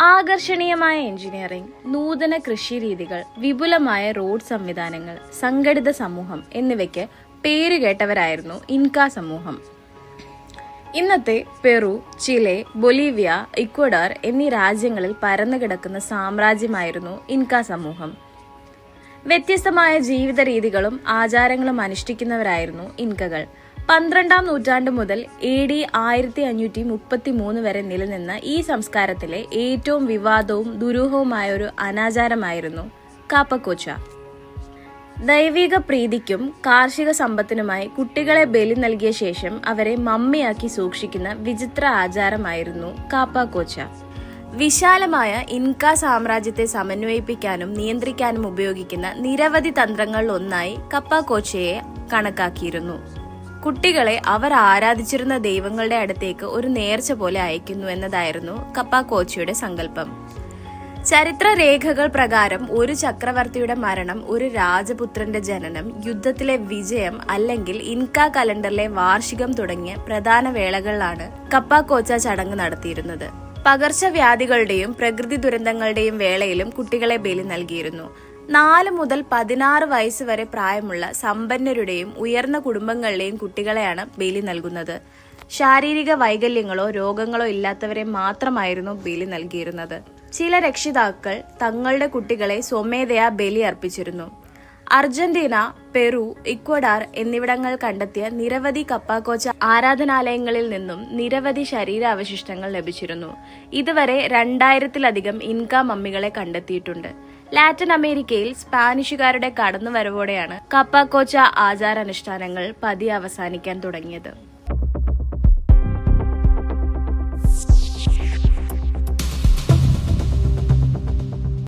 ആകർഷണീയമായ engineering നൂതന കൃഷി രീതികൾ വിപുലമായ റോഡ് സംവിധാനങ്ങൾ സംഘടിത സമൂഹം എന്നിവയ്ക്ക് പേരുകേട്ടവരായിരുന്നു ഇൻക സമൂഹം. ഇന്നത്തെ പെറു ചിലെ ബൊലീവിയ ഇക്വഡോർ എന്നീ രാജ്യങ്ങളിൽ പരന്നു കിടക്കുന്ന സാമ്രാജ്യമായിരുന്നു ഇൻക സമൂഹം. വ്യത്യസ്തമായ ജീവിത രീതികളും ആചാരങ്ങളും അനുഷ്ഠിക്കുന്നവരായിരുന്നു ഇൻകകൾ. പന്ത്രണ്ടാം നൂറ്റാണ്ട് മുതൽ എ ഡി ആയിരത്തി അഞ്ഞൂറ്റി മുപ്പത്തി മൂന്ന് വരെ നിലനിന്ന ഈ സംസ്കാരത്തിലെ ഏറ്റവും വിവാദവും ദുരൂഹവുമായ ഒരു അനാചാരമായിരുന്നു കാപ്പക്കോച്ച. ദൈവിക പ്രീതിക്കും കാർഷിക സമ്പത്തിനുമായി കുട്ടികളെ ബലി നൽകിയ ശേഷം അവരെ മമ്മിയാക്കി സൂക്ഷിക്കുന്ന വിചിത്ര ആചാരമായിരുന്നു കാപ്പാക്കോച്ച. വിശാലമായ ഇൻക സാമ്രാജ്യത്തെ സമന്വയിപ്പിക്കാനും നിയന്ത്രിക്കാനും ഉപയോഗിക്കുന്ന നിരവധി തന്ത്രങ്ങളിൽ ഒന്നായി കപ്പാക്കോച്ചയെ കണക്കാക്കിയിരുന്നു. കുട്ടികളെ അവർ ആരാധിച്ചിരുന്ന ദൈവങ്ങളുടെ അടുത്തേക്ക് ഒരു നേർച്ച പോലെ അയക്കുന്നു എന്നതായിരുന്നു കപ്പ കോച്ചിയുടെ സങ്കല്പം. ചരിത്ര രേഖകൾ പ്രകാരം ഒരു ചക്രവർത്തിയുടെ മരണം ഒരു രാജപുത്രന്റെ ജനനം യുദ്ധത്തിലെ വിജയം അല്ലെങ്കിൽ ഇൻക കലണ്ടറിലെ വാർഷികം തുടങ്ങിയ പ്രധാന വേളകളിലാണ് കപ്പ കോച്ച ചടങ്ങ് നടത്തിയിരുന്നത്. പകർച്ചവ്യാധികളുടെയും പ്രകൃതി ദുരന്തങ്ങളുടെയും വേളയിലും കുട്ടികളെ ബലി നൽകിയിരുന്നു. നാല് മുതൽ പതിനാറ് വയസ്സ് വരെ പ്രായമുള്ള സമ്പന്നരുടെയും ഉയർന്ന കുടുംബങ്ങളുടെയും കുട്ടികളെയാണ് ബലി നൽകുന്നത്. ശാരീരിക വൈകല്യങ്ങളോ രോഗങ്ങളോ ഇല്ലാത്തവരെ മാത്രമായിരുന്നു ബലി നൽകിയിരുന്നത്. ചില രക്ഷിതാക്കൾ തങ്ങളുടെ കുട്ടികളെ സ്വമേധയാ ബലി അർപ്പിച്ചിരുന്നു. അർജന്റീന പെറു ഇക്വഡാർ എന്നിവിടങ്ങൾ കണ്ടെത്തിയ നിരവധി കപ്പാക്കോച്ച ആരാധനാലയങ്ങളിൽ നിന്നും നിരവധി ശരീരാവശിഷ്ടങ്ങൾ ലഭിച്ചിരുന്നു. ഇതുവരെ രണ്ടായിരത്തിലധികം ഇൻക മമ്മികളെ കണ്ടെത്തിയിട്ടുണ്ട്. ലാറ്റിൻ അമേരിക്കയിൽ സ്പാനിഷുകാരുടെ കടന്നുവരവോടെയാണ് കപ്പാക്കോച്ച ആചാരാനുഷ്ഠാനങ്ങൾ പതിയെ അവസാനിക്കാൻ തുടങ്ങിയത്.